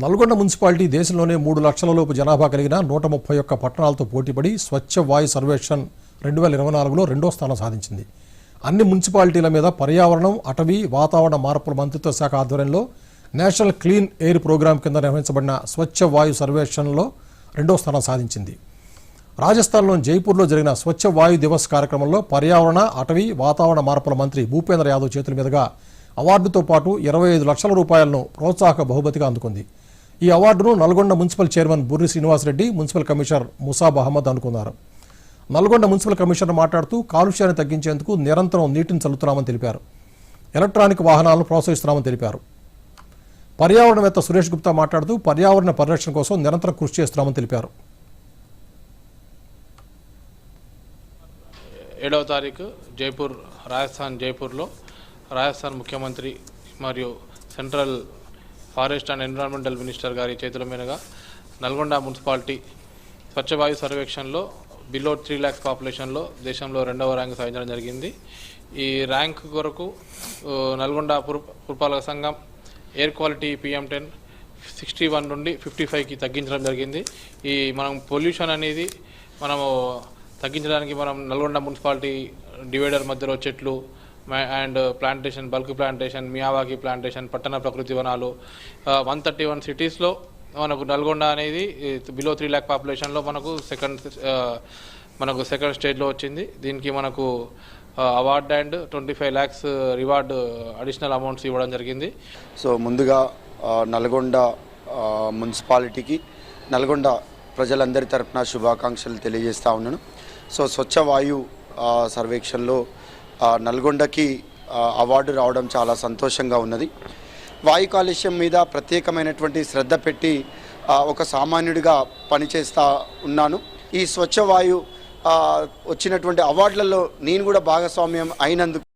Nalgonda municipality దేశంలోనే మూడు లక్షల లోపు జనాభా కలిగిన నూట ముప్పై ఒక్క పట్టణాలతో పోటీపడి స్వచ్ఛ వాయు సర్వేక్షణ్ రెండు వేల ఇరవై నాలుగులో రెండో స్థానం సాధించింది. అన్ని మున్సిపాలిటీల మీద పర్యావరణం అటవీ వాతావరణ మార్పుల మంత్రిత్వ శాఖ ఆధ్వర్యంలో నేషనల్ క్లీన్ ఎయిర్ ప్రోగ్రాం కింద నిర్వహించబడిన స్వచ్ఛ వాయు సర్వేక్షణలో రెండో స్థానం సాధించింది. రాజస్థాన్లోని జైపూర్లో జరిగిన స్వచ్ఛ వాయు దివస్ కార్యక్రమంలో పర్యావరణ అటవీ వాతావరణ మార్పుల మంత్రి భూపేంద్ర యాదవ్ చేతుల మీదుగా అవార్డుతో పాటు ఇరవై ఐదు లక్షల రూపాయలను ప్రోత్సాహక బహుమతిగా అందుకుంది. ఈ అవార్డును Nalgonda municipal chairman Burri Srinivasa Reddy municipal commissioner Musab Ahmed అనుకున్నారు నల్గొండ మున్సిపల్ కమిషనర్ మాట్లాడుతూ కాలుష్యాన్ని తగ్గించేందుకు నిరంతరం నీటిని చల్లుతున్నామని తెలిపారు. ఎలక్ట్రానిక్ వాహనాలను ప్రోత్సహిస్తున్నామని తెలిపారు. పర్యావరణవేత్త సురేష్ గుప్తా మాట్లాడుతూ పర్యావరణ పరిరక్షణ కోసం నిరంతరం కృషి చేస్తున్నామని తెలిపారు. ఏడవ తారీఖు జైపూర్ రాజస్థాన్ జైపూర్లో రాజస్థాన్ ముఖ్యమంత్రి మరియు central forest and environmental minister గారి చేతుల మీదుగా నల్గొండ మున్సిపాలిటీ స్వచ్ఛవాయు సర్వేక్షణలో బిలో త్రీ ల్యాక్స్ పాపులేషన్లో దేశంలో రెండవ ర్యాంక్ సాధించడం జరిగింది. ఈ ర్యాంక్ కొరకు నల్గొండ పురపాలక సంఘం air quality PM ten sixty one నుండి ఫిఫ్టీ ఫైవ్కి తగ్గించడం జరిగింది. ఈ మనం పొల్యూషన్ అనేది మనము తగ్గించడానికి మనం నల్గొండ మున్సిపాలిటీ డివైడర్ మధ్యలో చెట్లు and plantation bulk plantation Miyawaki plantation పట్టణ ప్రకృతి వనాలు వన్ థర్టీ వన్ సిటీస్లో మనకు నల్గొండ అనేది బిలో త్రీ ల్యాక్ పాపులేషన్లో మనకు సెకండ్ మనకు సెకండ్ స్టేజ్లో వచ్చింది. దీనికి మనకు award and twenty five lakhs reward additional amounts ఇవ్వడం జరిగింది. సో ముందుగా నల్గొండ మున్సిపాలిటీకి నల్గొండ ప్రజలందరి తరఫున శుభాకాంక్షలు తెలియజేస్తూ ఉన్నాను. సో స్వచ్ఛ వాయు సర్వేక్షణలో నల్గొండకి అవార్డు రావడం చాలా సంతోషంగా ఉన్నది. వాయు కాలుష్యం మీద ప్రత్యేకమైనటువంటి శ్రద్ధ పెట్టి ఒక సామాన్యుడిగా పనిచేస్తా ఉన్నాను. ఈ స్వచ్ఛ వాయు వచ్చినటువంటి అవార్డులలో నేను కూడా భాగస్వామ్యం అయినందుకు